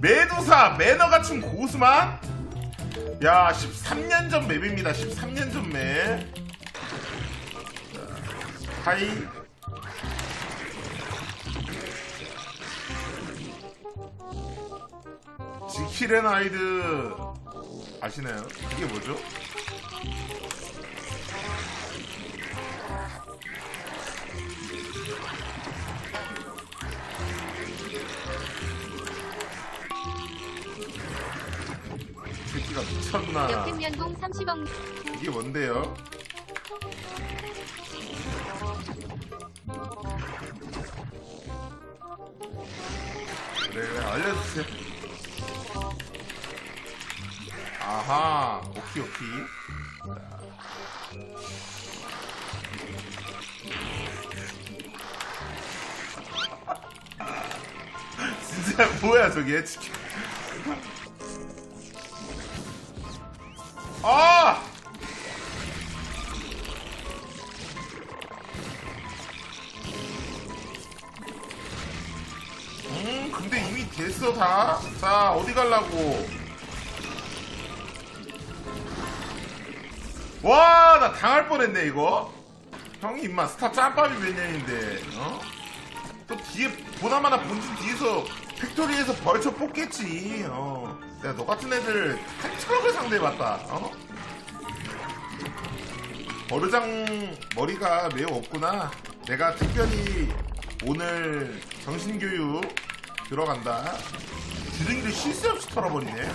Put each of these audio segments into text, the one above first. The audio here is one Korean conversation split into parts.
매도사 매너 갖춘 고수만 야 13년 전 맵입니다 13년 전 맵. 자, 하이 지키렌 아이드 아시나요? 이게 뭐죠? 미쳤나. 역행 연봉 30억. 이게 뭔데요? 그래 그래 알려주세요. 아하 오키 오키. 진짜 뭐야 저게? 치킨 아! 음, 근데 이미 됐어, 다. 자, 어디 갈라고. 와, 나 당할 뻔했네, 이거. 형이 임마 스타 짬밥이 몇 년인데, 어? 또 뒤에, 보나마나 본진 뒤에서 팩토리에서 벌쳐 뽑겠지, 어. 내가 너 같은 애들 한 트럭을 상대해봤다, 어? 버르장 머리가 매우 없구나. 내가 특별히 오늘 정신교육 들어간다. 주둥이를 쉴 새 없이 털어버리네.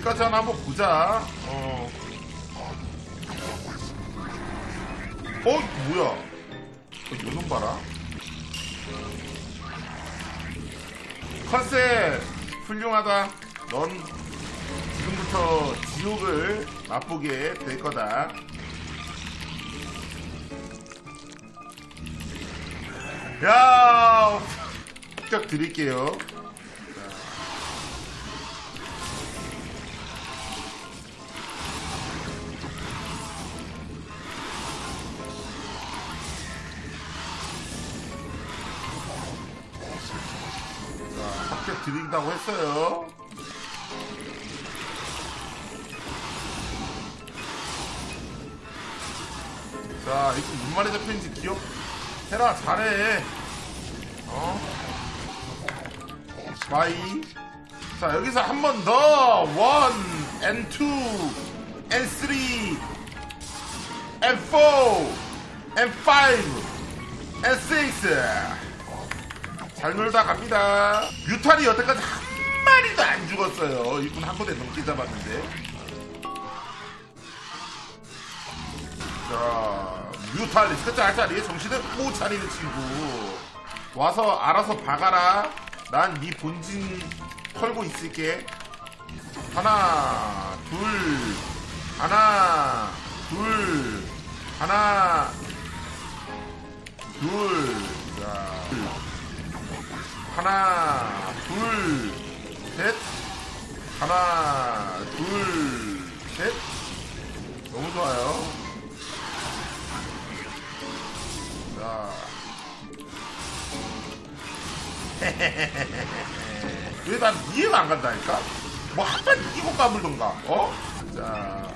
오. 어디까지 하나 한번 보자. 어. 어, 뭐야? 어, 요놈 봐라. 컨셉 훌륭하다. 넌 지금부터 지옥을 맛보게 될 거다. 야, 합격 드릴게요. 드린다고 했어요. 자, 이거 무슨 말에 잡혀있는지 기억 해라, 잘해. 어? 바이. 자, 여기서 한 번 더. 원, two, and three, and four, and five, and six. 잘 놀다 갑니다. 뮤탈이 여태까지 한 마리도 안 죽었어요. 이분 한 번에 넘게 잡았는데. 자, 뮤탈 리스크 짤짤이 정신을 못 차리는 친구. 와서 알아서 박아라. 난 네 본진 털고 있을게. 하나, 둘, 하나, 둘, 하나, 둘, 자, 둘. 하나, 둘, 셋. 하나, 둘, 셋. 너무 좋아요. 자. 왜난 이해가 안 간다니까? 뭐한번 이기고 까불던가, 어? 자.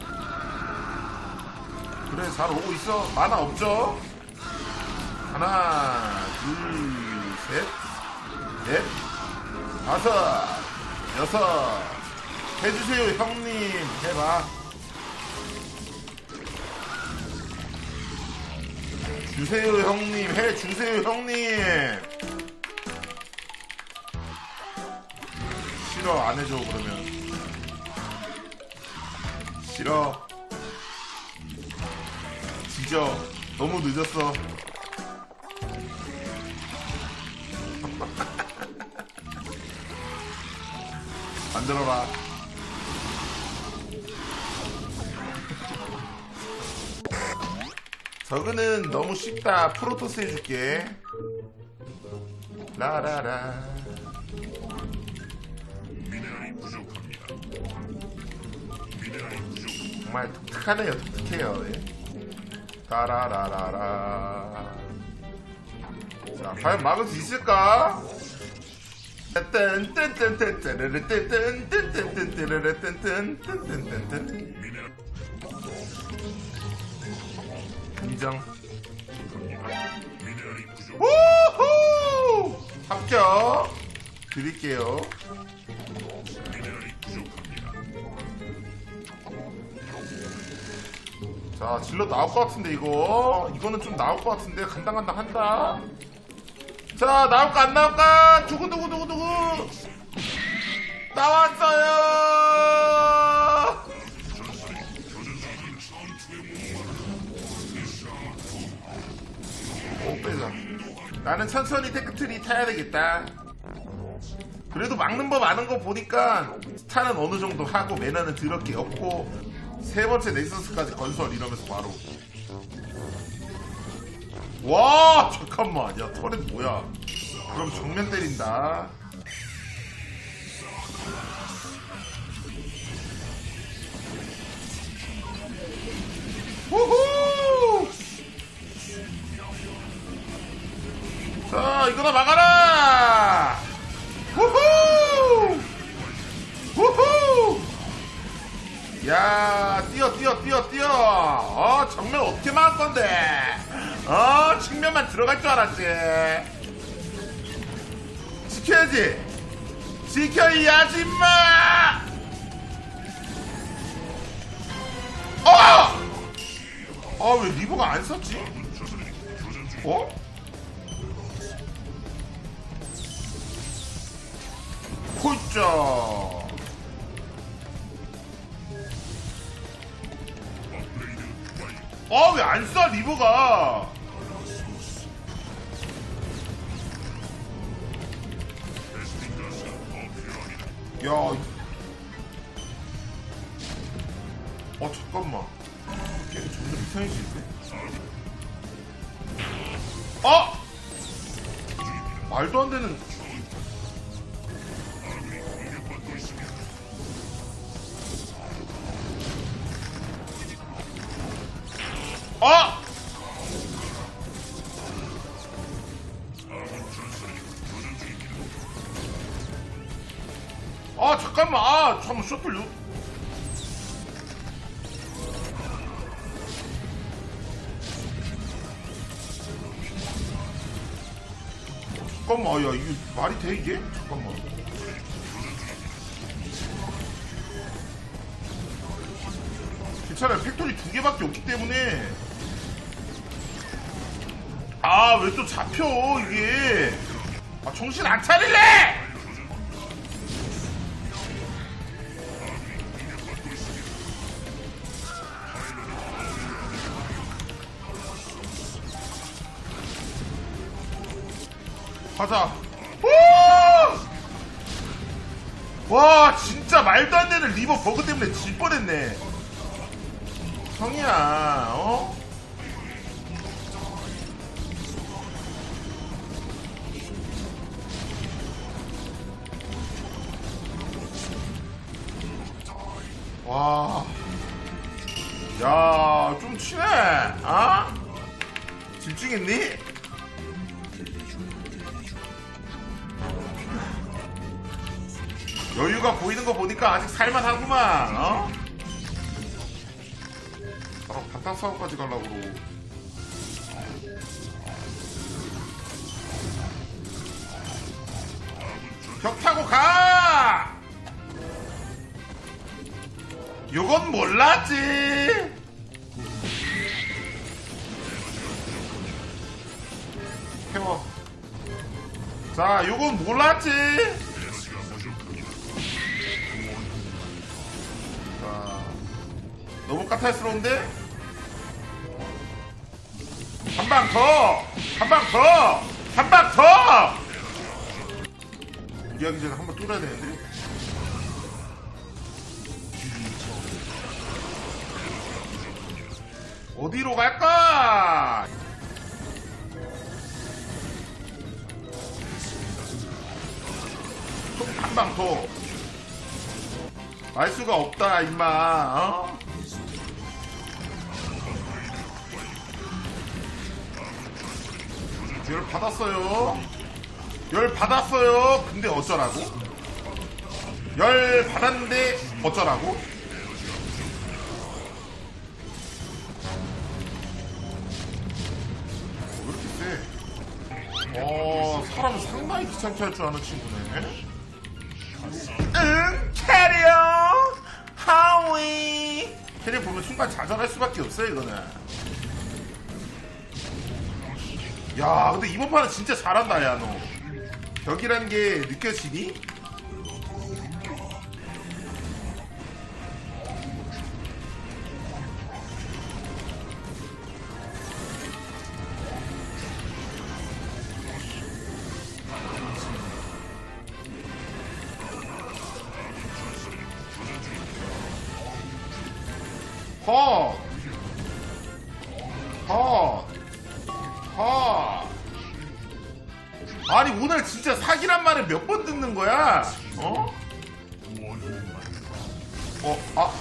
그래, 잘 오고 있어. 만화 없죠? 하나, 둘, 셋. 넷, 다섯, 여섯, 해주세요, 형님. 해봐. 주세요, 형님. 해주세요, 형님. 싫어, 안 해줘, 그러면. 싫어. 지져. 너무 늦었어. 만들어라. 저거는 너무 쉽다. 프로토스 해줄게. 라라라. 정말 독특하네요 독특해요 예. 따라라라라 자 과연 막을 수 있을까? 인정. 우후 합격 드릴게요. 자 질러 나올 것 같은데 이거 이거는 좀 나올 것 같은데 간당간당 한다 자 나올까 안 나올까? 두구두구두구두구. 나왔어요! 오 빼자. 나는 천천히 테크트리 타야 되겠다. 그래도 막는 법 아는 거 보니까 스타는 어느 정도 하고 매너는 더럽게 없고 세 번째 넥서스까지 건설 이러면서 바로 와 잠깐만. 야 털이 뭐야? 그럼 정면 때린다. 후후! 자 이거나 막아라! 후후! 후후! 야 뛰어 뛰어 뛰어 뛰어. 어 정면 어떻게 막을 건데 어 측면만 들어갈 줄 알았지 지켜야지 지켜 이 아줌마 어! 아 왜 리버가 안 썼지? 어? 홀짜 아왜안쏴 리버가 야 어, 잠깐만. 게임 점점 이상해지는데? 어! 말도 안 되는. 요 잠깐만 야 이게 말이 돼 이게? 잠깐만. 괜찮아요. 팩토리 두 개밖에 없기 때문에. 아 왜 또 잡혀 이게? 아 정신 안 차릴래 가자 오! 와 진짜 말도 안 되는 리버 버그 때문에 질 뻔했네 형이야 어? 와. 야, 좀 치네. 아? 집중했니? 여유가 보이는 거 보니까 아직 살만하구만, 어? 바로 바탕 사업까지 가려고 그러고. 벽 타고 가! 요건 몰랐지. 태워. 자, 요건 몰랐지. 너무 까탈스러운데? 한 방 더! 한 방 더! 한 방 더! 무리하기 전에 한번 뚫어야 되는데? 어디로 갈까? 한 방 더. 알 수가 없다, 임마. 어? 열 받았어요. 열 받았어요. 근데 어쩌라고? 열 받았는데 어쩌라고? 왜 이렇게 세? 어, 사람 상당히 귀찮게 할 줄 아는 친구네. 응, 캐리어, 하위. 캐리어 보면 순간 좌절할 수밖에 없어요, 이거는. 야, 근데 이번 판은 진짜 잘한다, 야, 너. 벽이라는 게 느껴지니? 어? 어, 아.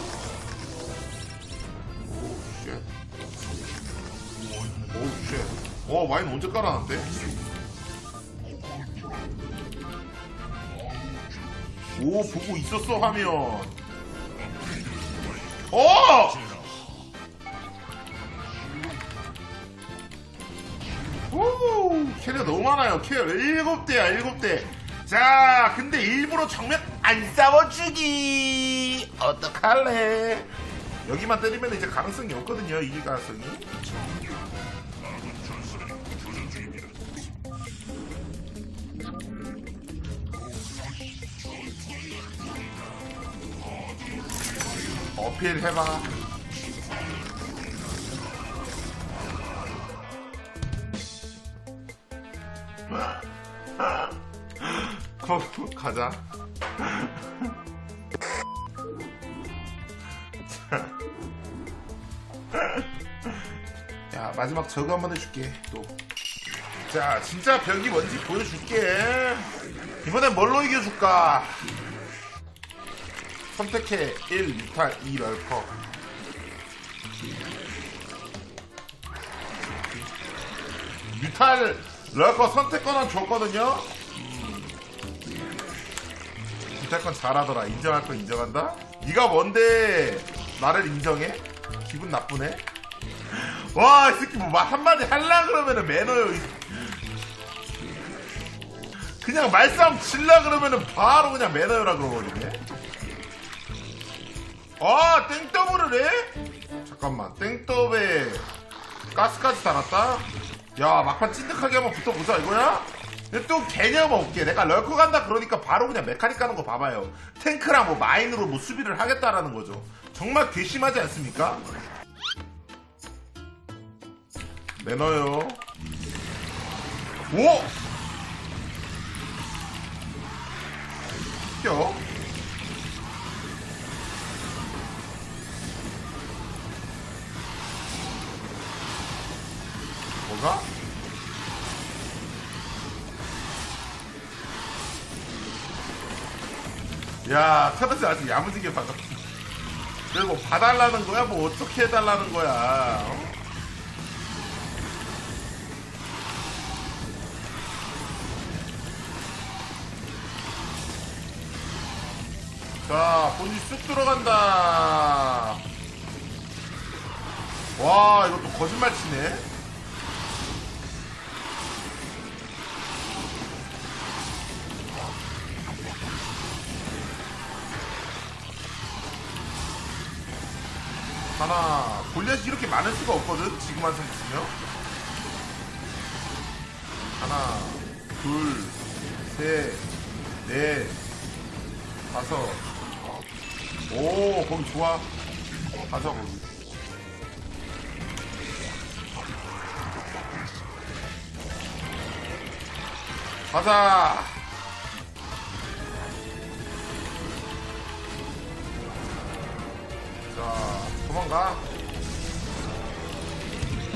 오, 쉣. 오, 쉣. 어, 와인 언제 깔아놨대? 오, 보고 있었어, 화면. 어! 오, 캐리어 너무 많아요. 캐리어 일곱 대야, 일곱 대. 자, 근데 일부러 정면 안 싸워주기. 어떡할래? 여기만 때리면 이제 가능성이 없거든요, 이길 가능성이. 어필 해봐. 거 가자. 자. 야 마지막 저거 한번 해줄게 또. 자 진짜 벽이 뭔지 보여줄게. 이번엔 뭘로 이겨줄까? 선택해 1, 6탈 2 럴커. 뮤탈 럴커 선택권은 줬거든요. 뮤탈건 잘하더라. 인정할 건 인정한다. 네가 뭔데 나를 인정해? 기분 나쁘네. 와, 이 새끼 뭐 한마디 할라 그러면은 매너요. 이- 그냥 말싸움 칠라 그러면은 바로 그냥 매너요라 그러거든요. 아, 땡더블을 해? 잠깐만, 땡더블에 가스까지 달았다? 야, 막판 찐득하게 한번 붙어보자, 이거야? 근데 또 개념 없게 내가 럴커 간다 그러니까 바로 그냥 메카닉 가는 거 봐봐요. 탱크랑 뭐 마인으로 뭐 수비를 하겠다라는 거죠. 정말 괘씸하지 않습니까? 매너요. 오! 껴. 뭐가? 야, 테라스 아직 야무지게 받아. 그리고 뭐 봐달라는 거야? 뭐 어떻게 해달라는 거야? 어? 자, 본이 쑥 들어간다. 와, 이것도 거짓말 치네. 하나, 골렛이 이렇게 많을 수가 없거든, 지금 한 생각이면. 하나, 둘, 셋, 넷, 다섯. 오, 거기 좋아. 가자, 거기. 가자. 자, 도망가.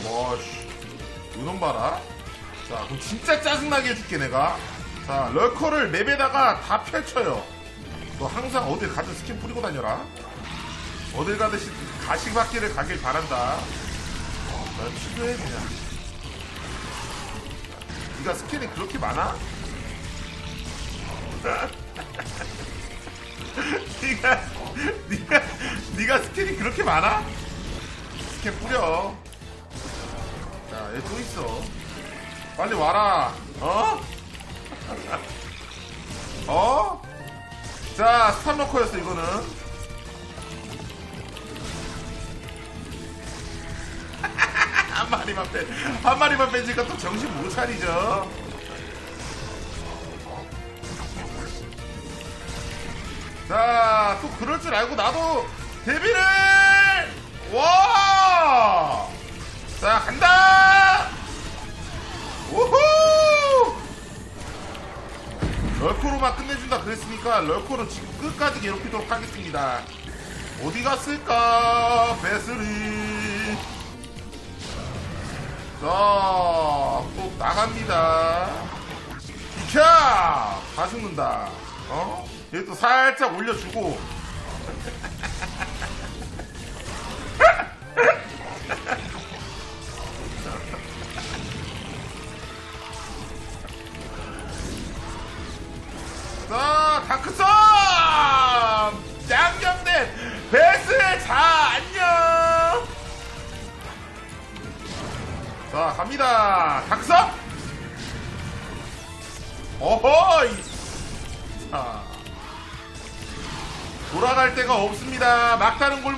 와씨, 이놈 봐라. 자, 그럼 진짜 짜증나게 해줄게, 내가. 자, 럴커를 맵에다가 다 펼쳐요. 너 항상 어딜 가든 스킨 뿌리고 다녀라. 어딜 가듯이 가시밭길을 가길 바란다. 나 취소해 그냥. 네가 스킨이 그렇게 많아? 네가 네가 네가 스킨이 그렇게 많아? 스킨 뿌려. 자, 얘 또 있어. 빨리 와라. 어? 어? 자, 스탑러커였어, 이거는. 한 마리만 빼, 한 마리만 빼니까 또 정신 못 차리죠. 자, 또 그럴 줄 알고 나도 데뷔를! 와! 자, 간다! 우후! 럴코로만 끝내준다 그랬으니까 럴코로 지금 끝까지 괴롭히도록 하겠습니다. 어디 갔을까? 베슬이. 자, 또 나갑니다. 비켜! 다 죽는다. 어? 얘또 살짝 올려주고.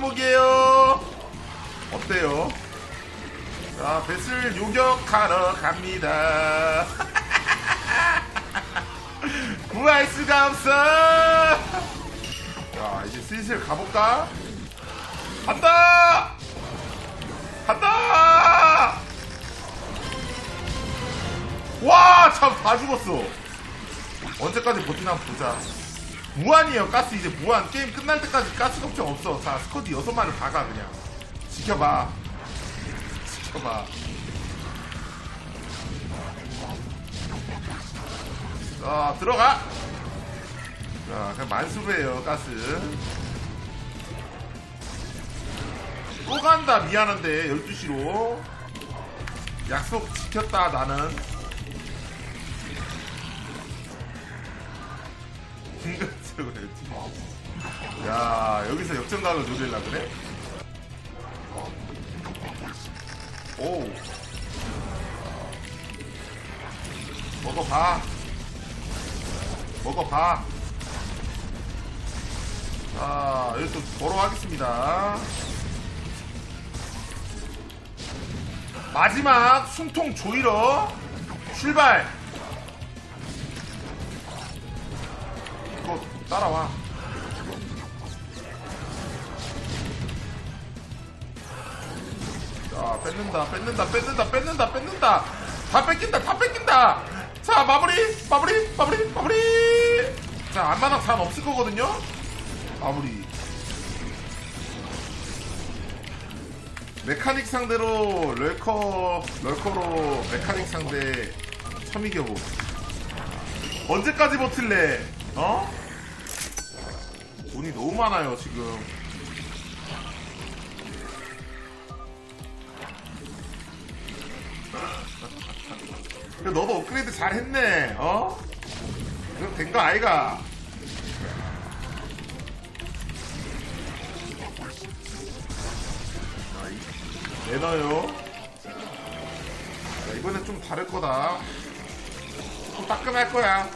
막다른 골목이에요. 어때요? 자, 뱃을 요격하러 갑니다. 구할 수가 없어. 자, 이제 슬슬 가볼까? 간다! 간다! 와, 참, 다 죽었어. 언제까지 버티나 보자. 무한이에요, 가스 이제 무한. 게임 끝날 때까지 가스 걱정 없어. 자, 스쿼드 여섯 마리 박아, 그냥. 지켜봐. 지켜봐. 자, 들어가! 자, 그냥 만수르예요, 가스. 또 간다, 미안한데, 12시로. 약속 지켰다, 나는. 해야지. 야, 여기서 역전각을 노리려 그래? 오. 먹어봐. 먹어봐. 자, 여기서 걸어가겠습니다. 마지막 숨통 조이러 출발! 따라와. 자, 뺏는다, 뺏는다, 뺏는다, 뺏는다, 뺏는다. 다 뺏긴다, 다 뺏긴다. 자, 마무리, 마무리, 마무리, 마무리. 자, 안마당 산 없을 거거든요. 마무리. 메카닉 상대로 럴커, 럴커로 메카닉 상대 참이겨보. 언제까지 버틸래? 어? 돈이 너무 많아요, 지금. 너도 업그레이드 잘 했네, 어? 그럼 된 거 아이가? 매너요. 자, 이번엔 좀 다를 거다. 좀 따끔할 거야.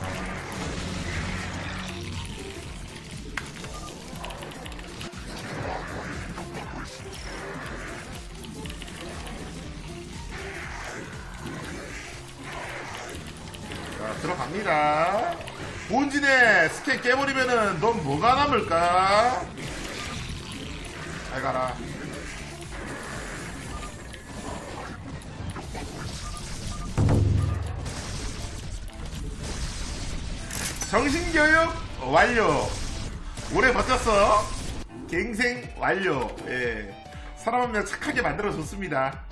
갑니다. 본진에 스캔 깨버리면은 넌 뭐가 남을까? 잘 가라. 정신교육 완료. 오래 버텼어. 갱생 완료. 예. 사람 한 명 착하게 만들어줬습니다.